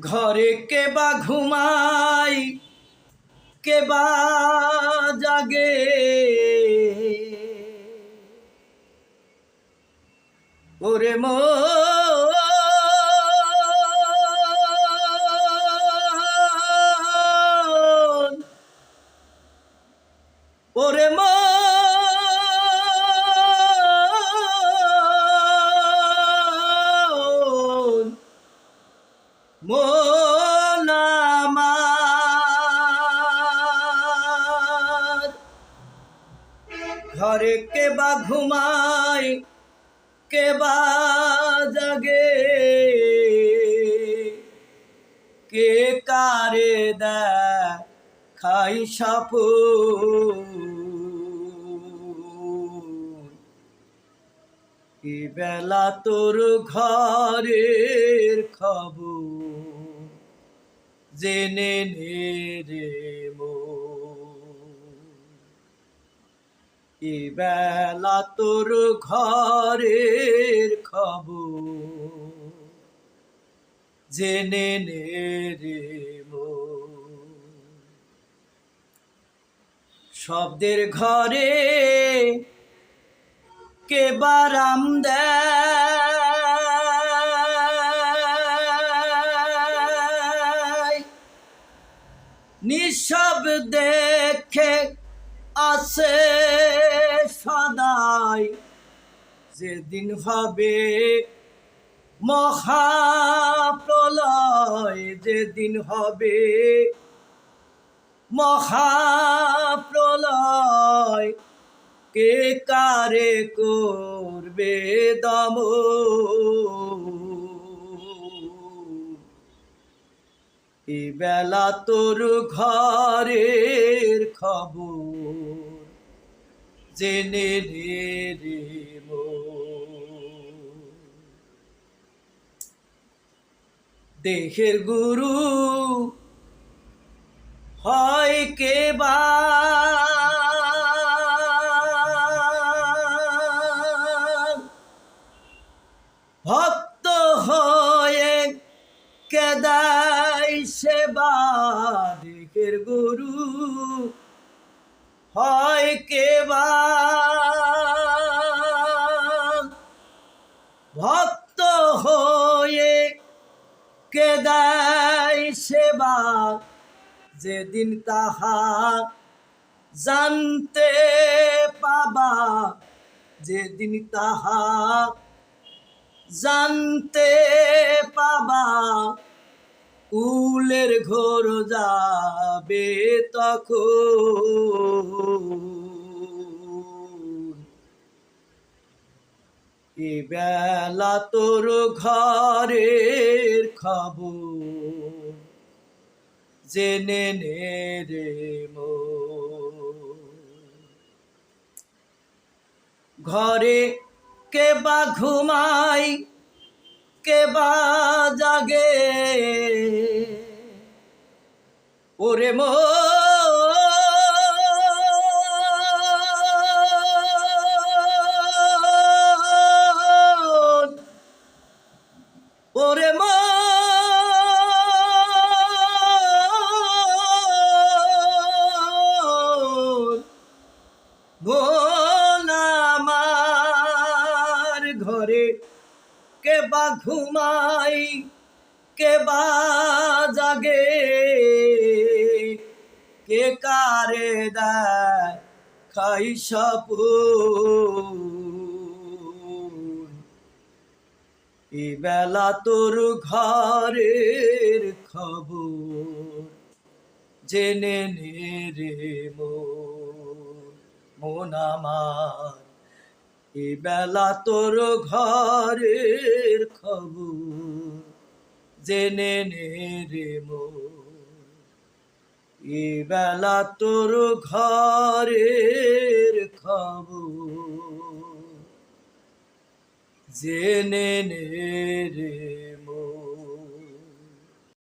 ঘরে কে বা ঘুমাই? কে বা জাগে? ওরে মো ঘরে কে বা ঘুমাই কে বা জাগে? কে কারে দেয় খাই সাপ কি বেলা তোর ঘরের খবর জেনে নে রে এ বেলা তোর ঘরের খবর। জেনে নে রে শব্দের ঘরে কে বারাম দেয়? নিঃশব দেখে আসে সদাই যেদিন হবে মহাপ্রলয় যেদিন হবে। মহাপ্রলয় কে কারে করবে দম? বেলা তোর ঘরের খবর জেনে রে। দেহের গুরু হয় কে ভক্ত হয়ে কেদাই সেবা দেহের গুরু হয় কে বা? ভক্ত হয়ে কেদাই সেবা? যেদিন তাহা জানতে পাবা, যেদিন তাহা জানতে পাবা কুলের ঘোর যাবে তখন এ বেলা তোর ঘরের খবর জেনে নে রে মন। ঘরে কে বা ঘুমাই কে বা জাগে ওরে মো। ওরে মন মন কে বা ঘুমাই, কে বা জাগে, কে কারে দেয় খাই এ বেলা তোর ঘরের খবর জেনে নে রে আমার এ বেলা তোর ঘরের খবর জেনে নে রে মো এ বেলা তোর ঘরের খবর জেনে নে রে